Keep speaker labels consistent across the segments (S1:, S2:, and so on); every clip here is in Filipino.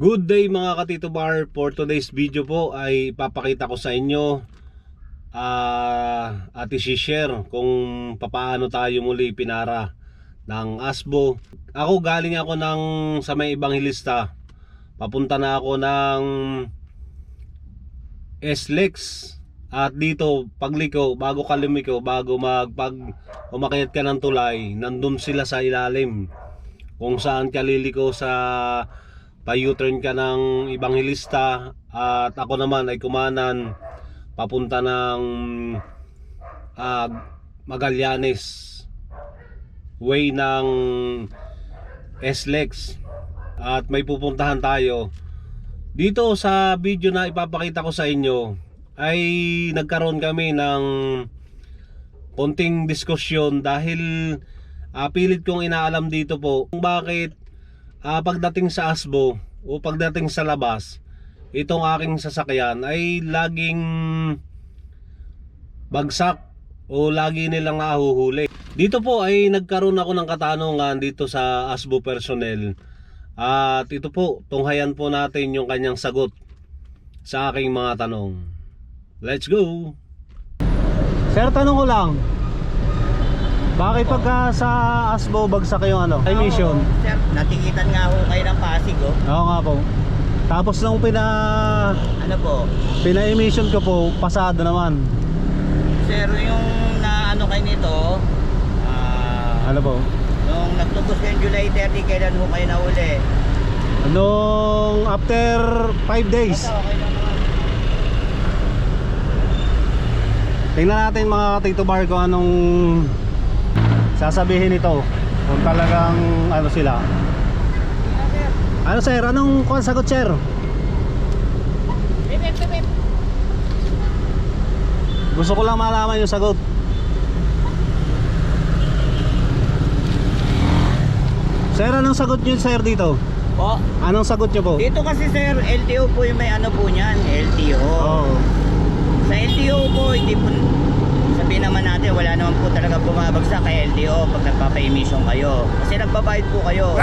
S1: Good day mga katito bar. For today's video po ay papakita ko sa inyo ah at isi-share kung papaano tayo muli pinara ng ASBO. Ako galing ako ng sa may Evangelista Papunta na ako ng SLEX. At dito pagliko bago ka lumiko bago mag pag umakyat ka ng tulay nandun sila sa ilalim. Kung saan ka liliko sa pa-U-turn ka ng Evangelista at ako naman ay kumanan papunta ng ah, Magallanes way ng SLEX. At may pupuntahan tayo. Dito sa video na ipapakita ko sa inyo ay nagkaroon kami ng konting diskusyon dahil ah, pilit kong inaalam dito po kung bakit ah, pagdating sa ASBO o pagdating sa labas, itong aking sasakyan ay laging bagsak o lagi nilang nahuhuli. Dito po ay nagkaroon ako ng katanungan dito sa ASBO personnel. At ito po, tunghayan po natin yung kanyang sagot sa aking mga tanong. Let's go! Sir, tanong ko lang. Bakit pagka sa ASBO bagsak yung ano? Emission?
S2: Oo, sir, natikitan nga ho kayo ng Pasig, oh.
S1: Oo nga po. Tapos nung pina
S2: Ano po?
S1: pina-emission ko po, pasado naman.
S2: Sir, yung na ano kayo nito, ah,
S1: Ano po?
S2: nung nagtubos kayong July 30, kailan ho kayo nahuli?
S1: Nung after 5 days.
S2: Basta okay lang naman.
S1: Tingnan natin mga Tito Bar kung anong sasabihin nito. Kung talagang ano sila. Ano sir? Anong kung sagot sir? Gusto ko lang malaman yung sagot. Sir, anong sagot nyo sir dito?
S2: Po,
S1: Anong sagot nyo po?
S2: dito kasi sir, LTO po yung may ano po niyan, LTO.
S1: Oo.
S2: Sa LTO po, hindi po, sabihin naman natin, wala naman po talaga bumabagsak kay LTO pag nagpapa-emission kayo. Kasi nagbabayad po kayo.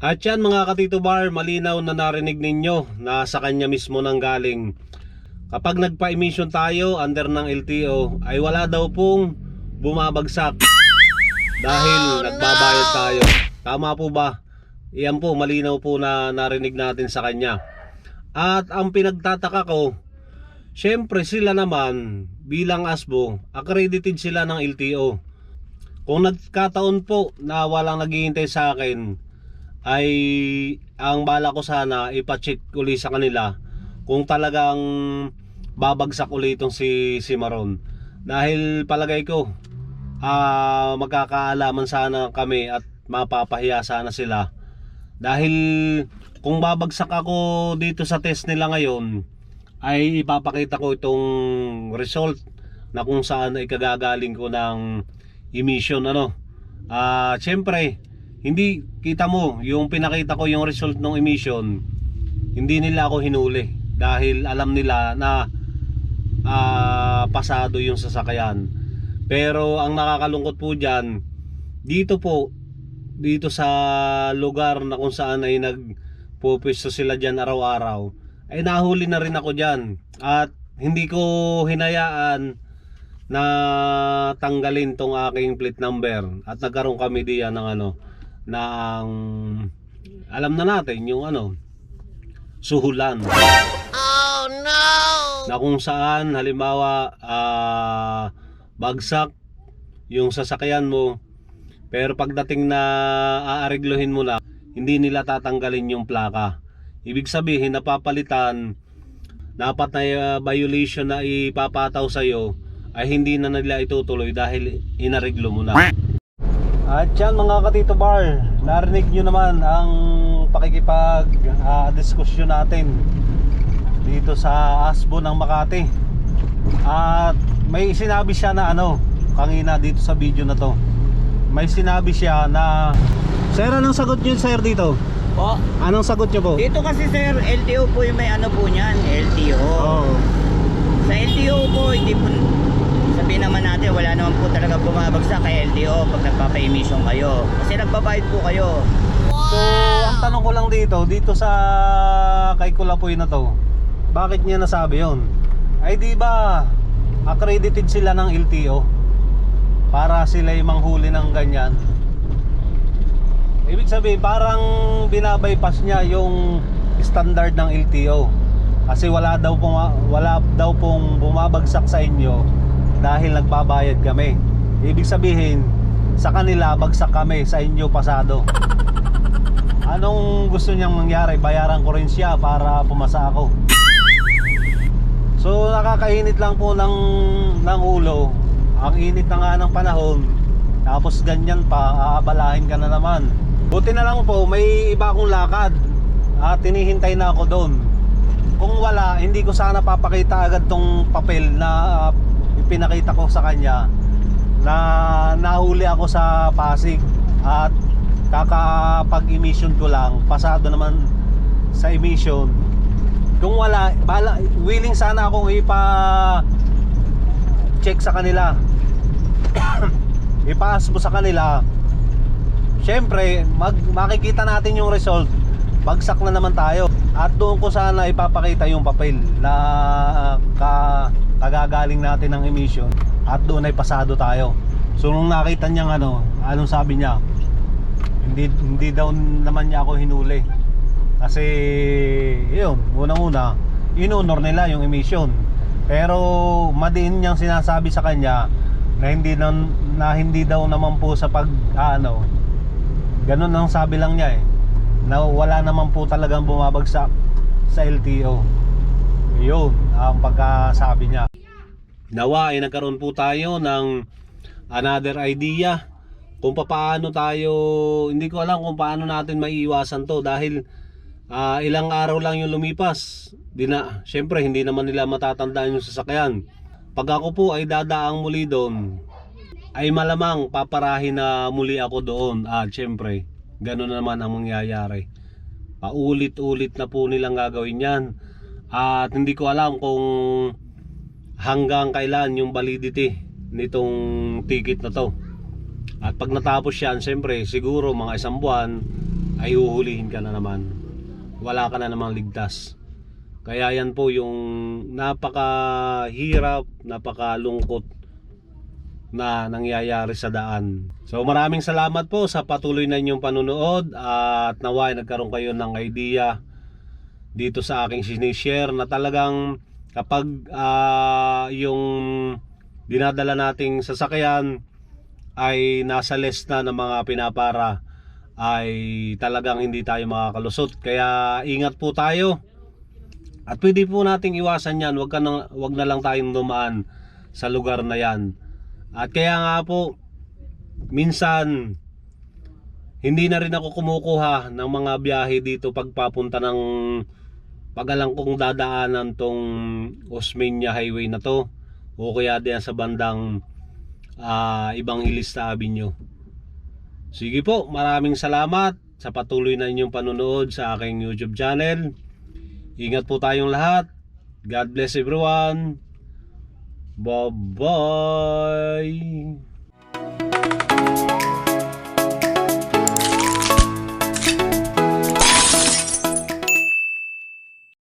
S1: At yan mga katito bar, malinaw na narinig ninyo na sa kanya mismo nang galing. Kapag nagpa-emission tayo under ng LTO ay wala daw pong bumabagsak dahil nagbabayad tayo. Tama po ba? Iyan po, malinaw po na narinig natin sa kanya. At ang pinagtataka ko, syempre sila naman bilang ASBO, accredited sila ng LTO. Kung nagkataon po na walang naghihintay sa akin, ay ang bala ko sana ipacheck uli sa kanila kung talagang babagsak uli itong si, si Maron. Dahil palagay ko, ah magkakaalaman sana kami at mapapahiya sana sila. Dahil kung babagsak ako dito sa test nila ngayon, ay ipapakita ko itong result na kung saan ay kagagaling ko ng emission ano. Ah, syempre, hindi kita mo yung pinakita ko yung result ng emission hindi nila ako hinuli dahil alam nila na ah, pasado yung sasakyan pero ang nakakalungkot po dyan dito po dito sa lugar na kung saan ay nagpupisto sila dyan araw-araw ay nahuli na rin ako dyan. At hindi ko hinayaan na tanggalin tong aking plate number. At nagkaroon kami diyan ng ano ng alam na natin yung ano suhulan.
S2: Oh no!
S1: na kung saan halimbawa ah, bagsak yung sasakyan mo pero pagdating na aariglohin mo na hindi nila tatanggalin yung plaka ibig sabihin napapalitan dapat na uh, violation na ipapataw sa'yo ay hindi na nila itutuloy dahil inariglo mo na. At yan mga katito bar narinig nyo naman ang pakikipag ah, diskusyon natin dito sa ASBO ng Makati. At may sinabi siya na ano kanina dito sa video na to. May sinabi siya na Sir anong sagot nyo sir dito?
S2: Po,
S1: Anong sagot nyo po?
S2: dito kasi sir, LTO po yung may ano po niyan, LTO.
S1: Oo.
S2: Sa LTO po, hindi po, sabihin naman natin, wala naman po talaga bumabagsak kay LTO pag nagpapa-emission kayo. Kasi nagbabayad po kayo.
S1: So, ang tanong ko lang dito, dito sa kay Kulapoy na to, bakit niya nasabi yon? Ay di ba accredited sila ng LTO para sila yung manghuli ng ganyan? Ibig sabihin, parang binabypass niya yung standard ng LTO. Kasi wala daw pong wala daw pong bumabagsak sa inyo dahil nagbabayad kami. Ibig sabihin, sa kanila bagsak kami, sa inyo pasado. Anong gusto niyang mangyari? Bayaran ko rin siya para pumasa ako. So nakakainit lang po ng, ng ulo. Ang init na nga ng panahon. Tapos ganyan pa, aabalahin ka na naman. Buti na lang po, may iba akong lakad. At tinihintay na ako doon. Kung wala, hindi ko sana papakita agad tong papel na ah, ipinakita ko sa kanya na nahuli ako sa Pasig at kakapag-emission ko lang pasado naman sa emission kung wala bala, willing sana akong ipa check sa kanila ipaas mo sa kanila syempre mag, makikita natin yung result. Bagsak na naman tayo. At doon ko sana ipapakita yung papel na ka, kagagaling natin ng emission. At doon ay pasado tayo. So nung nakita niya ano anong sabi niya? Hindi hindi daw naman niya ako hinuli. Kasi yun unang una inunor nila yung emission. Pero madiin niyang sinasabi sa kanya na hindi na, na hindi daw naman po sa pag ah, ano ganun ang sabi lang niya eh. Na wala naman po talagang bumabagsak sa LTO yun ang pagkasabi niya. Nawa ay nagkaroon po tayo ng another idea kung paano tayo hindi ko alam kung paano natin maiiwasan to dahil ah, ilang araw lang yung lumipas. Di na syempre hindi naman nila matatandaan yung sasakyan. Pag ako po ay dadaang muli doon ay malamang paparahin na muli ako doon at syempre ganun naman ang mangyayari paulit-ulit na po nilang gagawin yan at hindi ko alam kung hanggang kailan yung validity nitong ticket na to at pag natapos yan, siyempre, siguro mga isang buwan ay huhulihin ka na naman. Wala ka na namang ligtas. Kaya yan po yung napakahirap, napakalungkot na nangyayari sa daan. So maraming salamat po sa patuloy na inyong panunood at naway nagkaroon kayo ng idea dito sa aking sinishare na talagang kapag ah, yung dinadala nating sasakyan ay nasa list na ng mga pinapara ay talagang hindi tayo makakalusot. Kaya ingat po tayo. At pwede po nating iwasan yan. Wag, ka na, wag na lang tayong dumaan sa lugar na yan. At kaya nga po, minsan, hindi na rin ako kumukuha ng mga biyahe dito pagpapunta ng pag alam kong dadaanan tong Osmeña Highway na to o kaya diyan sa bandang ah, ibang Ilista Avenue. Sige po, maraming salamat sa patuloy na inyong panonood sa aking YouTube channel. Ingat po tayong lahat. God bless everyone. Bye bye.